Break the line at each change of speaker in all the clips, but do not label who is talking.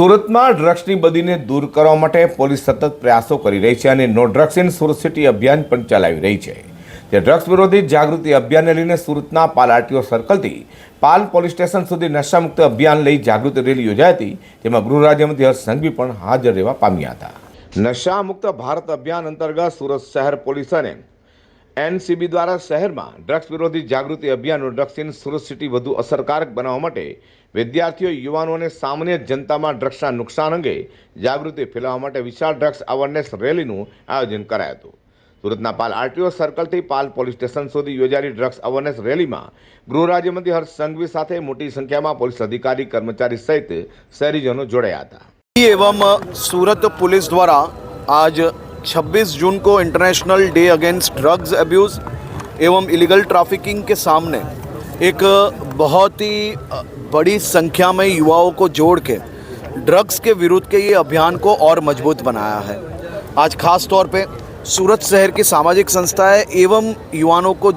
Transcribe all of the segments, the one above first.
સુરતમાં ડ્રગ્સની બદીને દૂર કરવા માટે પોલીસ સતત પ્રયાસો કરી રહી છે અને no drugs in Surat city અભિયાન પણ ચલાવી રહી છે. તે ડ્રગ્સ વિરોધી જાગૃતિ અભિયાનને લઈને સુરતના પાલ આરટીઓ સર્કલથી પાલ પોલીસ સ્ટેશન સુધી નશામુક્ત અભિયાન લઈ જાગૃતિ રેલી યોજાઈ હતી, જેમાં ગૃહ રાજ્યમંત્રી હર્ષ સંઘવી પણ હાજર રહેવા પામ્યા હતા. નશામુક્ત ભારત અભિયાન અંતર્ગત સુરત શહેર પોલીસ અને એનસીબી દ્વારા શહેરમાં ડ્રગ્સ વિરોધી જાગૃતિ અભિયાનનું ડ્રગ્સની સુરક્ષિટી વધુ અસરકારક બનાવવા માટે વિદ્યાર્થીઓ, યુવાનો અને સામાન્ય જનતામાં ડ્રગ્સના નુકસાન અંગે જાગૃતિ ફેલાવવા માટે વિશાળ ડ્રગ્સ અવેરનેસ રેલીનું આયોજન કરાયું હતું. સુરતના પાલ આરટીઓ સર્કલથી પાલ પોલીસ સ્ટેશન સુધી યોજાયેલી ડ્રગ્સ અવેરનેસ રેલીમાં ગૃહ રાજ્યમંત્રી હર્ષ સંઘવી સાથે મોટી સંખ્યામાં પોલીસ અધિકારી, કર્મચારી સહિત શહેરીજનો જોડાયા હતા.
એવમ સુરત પોલીસ દ્વારા આજ 26 जून को international day against drugs abuse एवं इलीगल ट्रैफिकिंग के सामने एक बहुत ही बड़ी संख्या में युवाओं को जोड़ के ड्रग्स के विरुद्ध के ये अभियान को और मज़बूत बनाया है। आज खास तौर पे सूरत शहर की सामाजिक संस्थाएँ एवं युवाओं को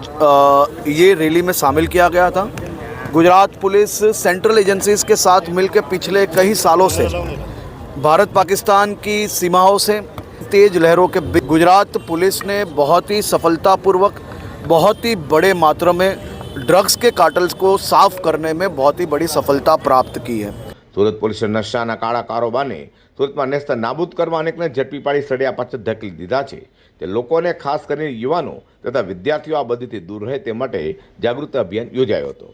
ये रैली में शामिल किया गया था। गुजरात पुलिस सेंट्रल एजेंसीज के साथ मिलकर पिछले कई सालों से भारत पाकिस्तान की सीमाओं से तेज लहरों के बीच गुजरात पुलिस ने बहुत ही सफलतापूर्वक बहुत ही बड़े मात्रा में ड्रग्स के कार्टल्स को साफ करने में बहुत ही बड़ी सफलता प्राप्त की है
સુરત પોલીસે નશાના કાળા કારોબારને સુરતમાં નેસ્ત નાબૂદ કરવા અનેકને ઝડપી પાડી સળિયા પાછળ ધકેલી દીધા છે તે લોકોને ખાસ કરીને યુવાનો તથા વિદ્યાર્થીઓ આ બધીથી દૂર રહે તે માટે જાગૃતિ અભિયાન યોજાયો હતો